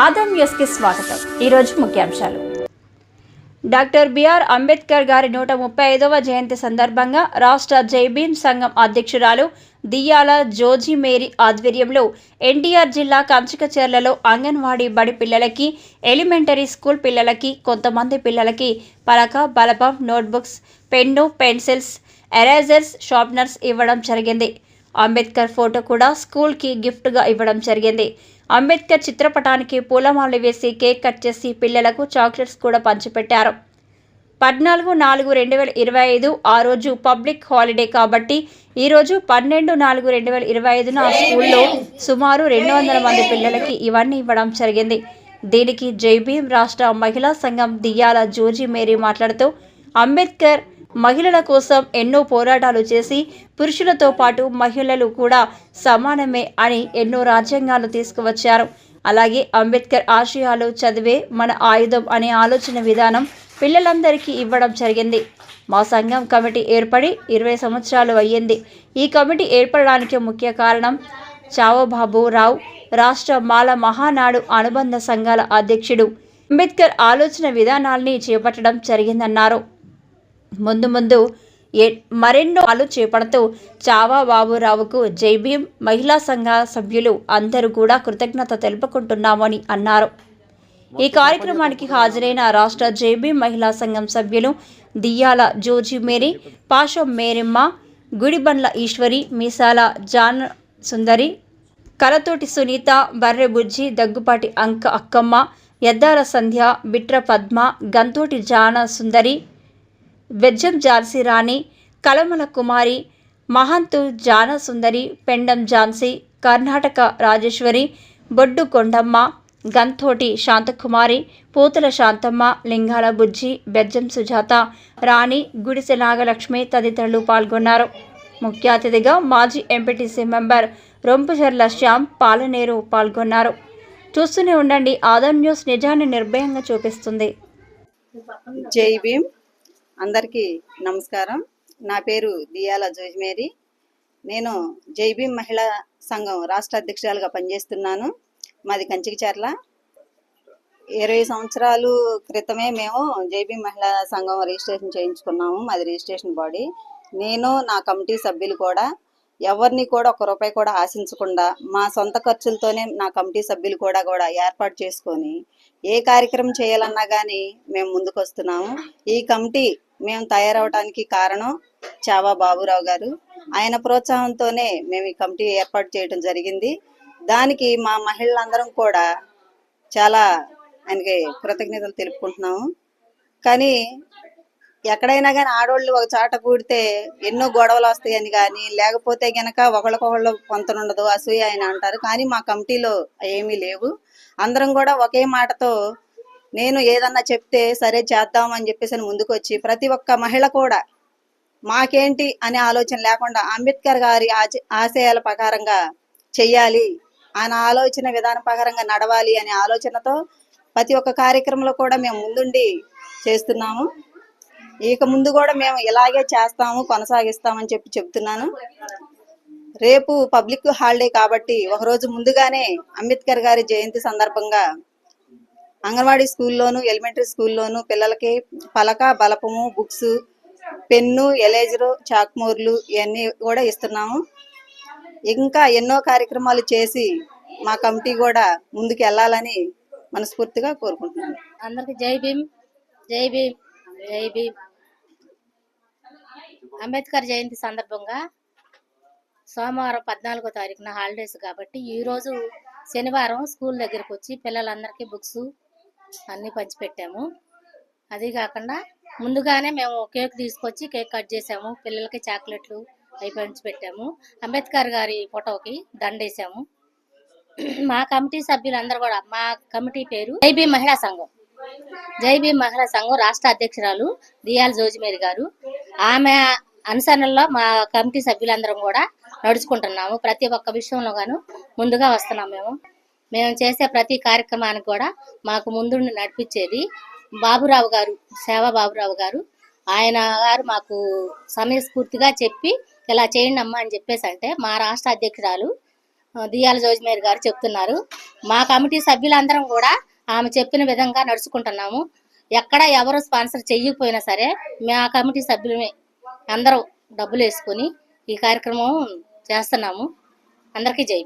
ఆదం న్యూస్కి స్వాగతం. ఈరోజు ముఖ్యాంశాలు. డాక్టర్ బిఆర్ అంబేద్కర్ గారి నూట ముప్పై ఐదవ జయంతి సందర్భంగా రాష్ట్ర జైబీన్ సంఘం అధ్యక్షురాలు దియ్యాల జోజీ మేరీ ఆధ్వర్యంలో ఎన్టీఆర్ జిల్లా కంచికచెర్లలో అంగన్వాడీ బడి పిల్లలకి ఎలిమెంటరీ స్కూల్ పిల్లలకి కొంతమంది పిల్లలకి పలక బలపం notebooks pen pencils erasers sharpeners ఇవ్వడం జరిగింది. అంబేద్కర్ ఫోటో కూడా స్కూల్కి గిఫ్ట్గా ఇవ్వడం జరిగింది. అంబేద్కర్ చిత్రపటానికి పూలమాలలు వేసి కేక్ కట్ చేసి పిల్లలకు చాక్లెట్స్ కూడా పంచిపెట్టారు. పద్నాలుగు నాలుగు రెండు వేల ఇరవై ఐదు ఆ రోజు పబ్లిక్ హాలిడే కాబట్టి ఈరోజు పన్నెండు నాలుగు రెండు వేల ఇరవై ఐదున ఆ స్కూల్లో సుమారు రెండు వందల మంది పిల్లలకి ఇవన్నీ ఇవ్వడం జరిగింది. దీనికి జైభీం రాష్ట్ర మహిళా సంఘం దియ్యాల జోజీ మేరీ మాట్లాడుతూ అంబేద్కర్ మహిళల కోసం ఎన్నో పోరాటాలు చేసి పురుషులతో పాటు మహిళలు కూడా సమానమే అని ఎన్నో రాజ్యాంగాలు తీసుకువచ్చారు. అలాగే అంబేద్కర్ ఆశయాలు చదివే మన ఆయుధం అనే ఆలోచన విధానం పిల్లలందరికీ ఇవ్వడం జరిగింది. మా సంఘం కమిటీ ఏర్పడి ఇరవై సంవత్సరాలు అయ్యింది. ఈ కమిటీ ఏర్పడడానికి ముఖ్య కారణం చావబాబు రావు రాష్ట్ర మాల మహానాడు అనుబంధ సంఘాల అధ్యక్షుడు. అంబేద్కర్ ఆలోచన విధానాల్ని చేపట్టడం జరిగిందన్నారు. ముందు ముందు ఏ మరెన్నో అలు చేపడుతూ చావా బాబురావుకు జై భీం మహిళా సంఘ సభ్యులు అందరూ కూడా కృతజ్ఞత తెలుపుకుంటున్నామని అన్నారు. ఈ కార్యక్రమానికి హాజరైన రాష్ట్ర జేబీ మహిళా సంఘం సభ్యులు దియ్యాల జోజి మేరీ పాషం మేరిమ్మ గుడిబండ్ల ఈశ్వరి మీసాల జాన్ సుందరి కలతోటి సునీత బర్రె బుజ్జి దగ్గుపాటి అంక అక్కమ్మ ఎద్దాల సంధ్య బిట్ర పద్మ గంతోటి జాన సుందరి వెజ్జం ఝాన్సీ రాణి కలమల కుమారి మహంతు జాన సుందరి పెండం ఝాన్సీ కర్ణాటక రాజేశ్వరి బొడ్డు కొండమ్మ గంతోటి శాంతకుమారి పూతల శాంతమ్మ లింగాల బుజ్జి బెజ్జం సుజాత రాణి గుడిసె నాగలక్ష్మి తదితరులు పాల్గొన్నారు. ముఖ్య అతిథిగా మాజీ ఎంపీటీసీ మెంబర్ రొంపుజర్ల శ్యామ్ పాలనేరు పాల్గొన్నారు. చూస్తూనే ఉండండి ఆదం న్యూస్ నిజాన్ని నిర్భయంగా చూపిస్తుంది. జై భీమ్. అందరికీ నమస్కారం. నా పేరు దియాల జోజ్మేరి. నేను జైబీ మహిళా సంఘం రాష్ట్ర అధ్యక్షురాలుగా పనిచేస్తున్నాను. మాది కంచికిచర్ల. ఇరవై సంవత్సరాలు క్రితమే మేము జైబీ మహిళా సంఘం రిజిస్ట్రేషన్ చేయించుకున్నాము. మాది రిజిస్ట్రేషన్ బాడీ. నేను నా కమిటీ సభ్యులు కూడా ఎవరిని కూడా ఒక రూపాయి కూడా ఆశించకుండా మా సొంత ఖర్చులతోనే నా కమిటీ సభ్యులు కూడా కూడా ఏర్పాటు చేసుకొని ఏ కార్యక్రమం చేయాలన్నా కానీ మేము ముందుకు వస్తున్నాము ఈ కమిటీ మేము తయారవడానికి కారణం చావా బాబురావు గారు. ఆయన ప్రోత్సాహంతోనే మేము ఈ కమిటీ ఏర్పాటు చేయడం జరిగింది. దానికి మా మహిళలందరం కూడా చాలా ఆయనకి కృతజ్ఞతలు తెలుపుకుంటున్నాము. కానీ ఎక్కడైనా కానీ ఆడవాళ్ళు ఒక చాట కూడితే ఎన్నో గొడవలు వస్తాయని కానీ లేకపోతే గనక ఒకళ్ళకొకళ్ళు పొంతనుండదు అసూయ అని అంటారు. కానీ మా కమిటీలో ఏమీ లేవు. అందరం కూడా ఒకే మాటతో నేను ఏదన్నా చెప్తే సరే చేద్దాం అని చెప్పేసి అని ముందుకు వచ్చి ప్రతి ఒక్క మహిళ కూడా మాకేంటి అనే ఆలోచన లేకుండా అంబేద్కర్ గారి ఆశయాల ప్రకారంగా చెయ్యాలి ఆయన ఆలోచన విధానం ప్రకారంగా నడవాలి అనే ఆలోచనతో ప్రతి ఒక్క కార్యక్రమంలో కూడా మేము ముందుండి చేస్తున్నాము. ఇక ముందు కూడా మేము ఇలాగే చేస్తాము కొనసాగిస్తామని చెప్పి చెప్తున్నాను. రేపు పబ్లిక్ హాలిడే కాబట్టి ఒకరోజు ముందుగానే అంబేద్కర్ గారి జయంతి సందర్భంగా అంగన్వాడీ స్కూల్లోను ఎలిమెంటరీ స్కూల్లోను పిల్లలకి పలక బలపము బుక్స్ పెన్ను ఎలేజరు చాక్మోర్లు ఇవన్నీ కూడా ఇస్తున్నాము. ఇంకా ఎన్నో కార్యక్రమాలు చేసి మా కమిటీ కూడా ముందుకు వెళ్ళాలని మనస్ఫూర్తిగా కోరుకుంటున్నాను. అందరికి జై భీమ్ జై భీమ్ జై భీమ్. అంబేద్కర్ జయంతి సందర్భంగా సోమవారం పద్నాలుగో తారీఖున హాలిడేస్ కాబట్టి ఈరోజు శనివారం స్కూల్ దగ్గరికి వచ్చి పిల్లలందరికీ బుక్స్ అన్నీ పంచిపెట్టాము. అది కాకుండా ముందుగానే మేము కేక్ తీసుకొచ్చి కేక్ కట్ చేసాము. పిల్లలకి చాక్లెట్లు అవి పంచిపెట్టాము. అంబేద్కర్ గారి ఫోటోకి దండేసాము. మా కమిటీ సభ్యులందరూ కూడా మా కమిటీ పేరు జైబీ మహిళా సంఘం. జైబీ మహిళా సంఘం రాష్ట్ర అధ్యక్షురాలు దియాల్ జోజిమేరి గారు. ఆమె అనుసరణలో మా కమిటీ సభ్యులందరం కూడా నడుచుకుంటున్నాము. ప్రతి ఒక్క విషయంలో గాను ముందుగా వస్తున్నాం మేము. మేము చేసే ప్రతి కార్యక్రమానికి కూడా మాకు ముందుండి నడిపించేది బాబురావు గారు సేవా బాబురావు గారు. ఆయన గారు మాకు సమయస్ఫూర్తిగా చెప్పి ఇలా చేయండి అమ్మా అని చెప్పేసి అంటే మా రాష్ట్ర అధ్యక్షురాలు దియాల జోజ్మేర్ గారు చెప్తున్నారు. మా కమిటీ సభ్యులందరం కూడా ఆమె చెప్పిన విధంగా నడుచుకుంటున్నాము. ఎక్కడ ఎవరు స్పాన్సర్ చెయ్యకపోయినా సరే మా కమిటీ సభ్యులమే. అందరూ డబ్బులు వేసుకొని ఈ కార్యక్రమం చేస్తున్నాము. అందరికీ జై